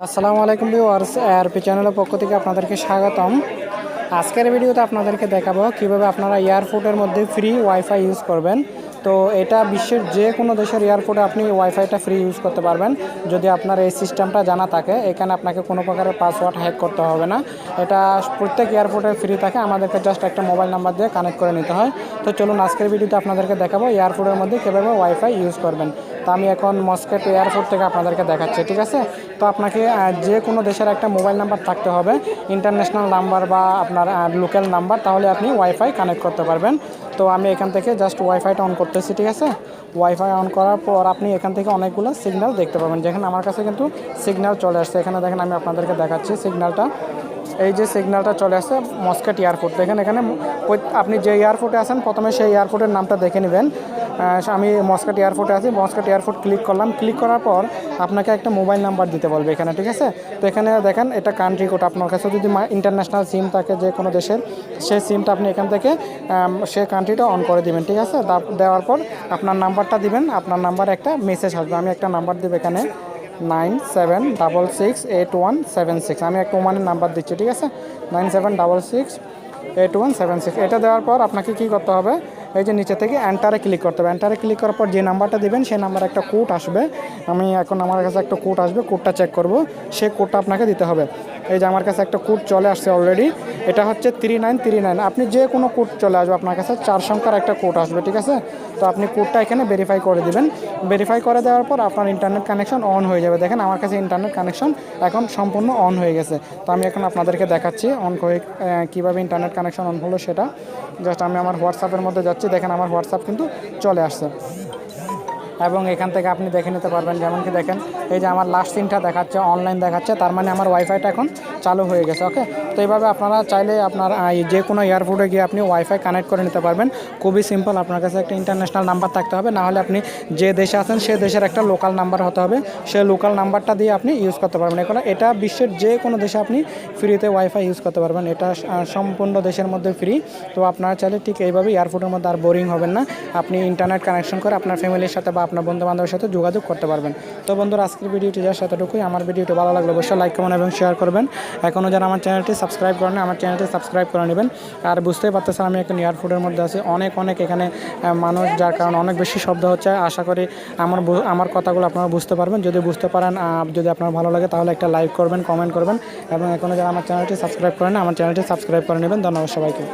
আসসালামু আলাইকুম viewers, ARP চ্যানেলের পক্ষ থেকে আপনাদেরকে স্বাগতম। আজকের ভিডিওতে আপনাদেরকে দেখাবো কীভাবে আপনারা এয়ারপোর্টের মধ্যে ফ্রি ওয়াইফাই ইউজ করবেন। তো এটা বিশ্বের যে কোনো দেশের এয়ারপোর্টে আপনি ওয়াইফাইটা ফ্রি ইউজ করতে পারবেন। যদি আপনার এই সিস্টেমটা জানা থাকে, এখানে আপনাকে কোনো প্রকারের পাসওয়ার্ড হ্যাক করতে হবে না। এটা প্রত্যেক এয়ারপোর্টে ফ্রি থাকে। আমাদেরকে জাস্ট একটা মোবাইল নাম্বার দিয়ে কানেক্ট করে নিতে হয়। তো চলুন আজকের ভিডিওতে আপনাদেরকে দেখাবো এয়ারপোর্টের মধ্যে কীভাবে ওয়াইফাই ইউজ করবেন। তো আমি এখন মস্কেট এয়ারপোর্ট থেকে আপনাদেরকে দেখাচ্ছি, ঠিক আছে? তো আপনাকে যে কোনো দেশের একটা মোবাইল নাম্বার থাকতে হবে ইন্টারন্যাশনাল নাম্বার বা আপনার লোকাল নাম্বার তাহলে আপনি ওয়াইফাই কানেক্ট করতে পারবেন। তো আমি এখান থেকে জাস্ট ওয়াইফাইটা অন করতেছি, ঠিক আছে? ওয়াইফাই অন করার পর আপনি এখান থেকে অনেকগুলো সিগন্যাল দেখতে পাবেন। যেখানে আমার কাছে কিন্তু সিগন্যাল চলে আসছে। এখানে দেখেন আমি আপনাদেরকে দেখাচ্ছি সিগন্যালটা এই যে সিগন্যালটা চলে আসছে মস্কেট এয়ারপোর্ট দেখেন এখানে আপনি যে এয়ারপোর্টে আছেন, প্রথমে সেই এয়ারপোর্টের নামটা দেখে নেবেন। আমি মস্কাট এয়ারপোর্টে আছি। মস্কেট এয়ারপোর্ট ক্লিক করলাম। ক্লিক করার পর আপনাকে একটা মোবাইল নাম্বার দিতে বলবে এখানে, ঠিক আছে? তো এখানে দেখেন, এটা কান্ট্রি কোড আপনার কাছে। যদি ইন্টারন্যাশনাল সিম থাকে যে কোনো দেশের, সেই সিমটা আপনি এখান থেকে সে কান্ট্রিটা অন করে দিবেন, ঠিক আছে? দেওয়ার পর আপনার নাম্বারটা দিবেন। আপনার নাম্বার একটা মেসেজ আসবে। আমি একটা নাম্বার দেবো এখানে nine seven double six eight one seven six আমি একটা ওমানের নাম্বার দিচ্ছি, ঠিক আছে? Nine seven double six eight one seven six এটা দেওয়ার পর আপনাকে কী করতে হবে? এই যে নিচে থেকে এন্টারে ক্লিক করতে হবে। এন্টারে ক্লিক করার পর যে নাম্বারটা দেবেন সেই নাম্বারে একটা কোড আসবে। আমি এখন আমার কাছে একটা কোড আসবে কোডটা চেক করব। সেই কোডটা আপনাকে দিতে হবে। এই যে আমার কাছে একটা কোড চলে আসছে অলরেডি এটা হচ্ছে থ্রি নাইন থ্রি নাইন আপনি যে কোনো কোড চলে আসবে আপনার কাছে চার সংখ্যার একটা কোড আসবে ঠিক আছে? তো আপনি কোডটা এখানে ভেরিফাই করে দিবেন। ভেরিফাই করে দেওয়ার পর আপনার ইন্টারনেট কানেকশন অন হয়ে যাবে। দেখেন আমার কাছে ইন্টারনেট কানেকশন এখন সম্পূর্ণ অন হয়ে গেছে। তো আমি এখন আপনাদেরকে দেখাচ্ছি অন আহ, কীভাবে ইন্টারনেট কানেকশন অন হলো সেটা। জাস্ট আমি আমার হোয়াটসঅ্যাপের মধ্যে যাচ্ছি। দেখেন আমার হোয়াটসঅ্যাপ কিন্তু চলে আসছে। এবং এখান থেকে আপনি দেখে নিতে পারবেন যেমন কি দেখেন, এই যে আমার লাস্ট সিনটা দেখাচ্ছে অনলাইন দেখাচ্ছে, তার মানে আমার ওয়াইফাইটা এখন চালু হয়ে গেছে ওকে তো এইভাবে আপনারা চাইলে আপনার যে কোনো এয়ারপোর্টে গিয়ে আপনি ওয়াইফাই কানেক্ট করে নিতে পারবেন। খুবই সিম্পল আপনার কাছে একটা ইন্টারন্যাশনাল নাম্বার থাকতে হবে নাহলে আপনি যে দেশে আছেন, সে দেশের একটা লোকাল নাম্বার হতে হবে। সেই লোকাল নাম্বারটা দিয়ে আপনি ইউজ করতে পারবেন। এখন এটা বিশ্বের যে কোনো দেশে আপনি ফ্রিতে ওয়াইফাই ইউজ করতে পারবেন। এটা সম্পূর্ণ দেশের মধ্যে ফ্রি তো আপনারা চাইলে ঠিক এইভাবে এয়ারপোর্টের মধ্যে আর বোরিং হবেন না। আপনি ইন্টারনেট কানেকশন করে আপনার ফ্যামিলির সাথে বা আপনার বন্ধু বান্ধবের সাথে যোগাযোগ করতে পারবেন। তো বন্ধুরা, আজকের ভিডিওটি যার সাথেটুকুই আমার ভিডিওটি ভালো লাগলে অবশ্যই লাইক, কমেন্ট এবং শেয়ার করবেন। এখনও যারা আমার চ্যানেলটি সাবস্ক্রাইব করেন আমার চ্যানেলটি সাবস্ক্রাইব করে নেবেন। আর বুঝতেই পারতেছেন আমি এখন এয়ারপোর্টের মধ্যে আছি। অনেক অনেক এখানে মানুষ, যার কারণে অনেক বেশি শব্দ হচ্ছে। আশা করি আমার আমার কথাগুলো আপনারা বুঝতে পারবেন। যদি বুঝতে পারেন যদি আপনার ভালো লাগে, তাহলে একটা লাইক করবেন কমেন্ট করবেন। এবং এখনও যারা আমার চ্যানেলটি সাবস্ক্রাইব করেন আমার চ্যানেলটি সাবস্ক্রাইব করে নেবেন। ধন্যবাদ সবাইকে।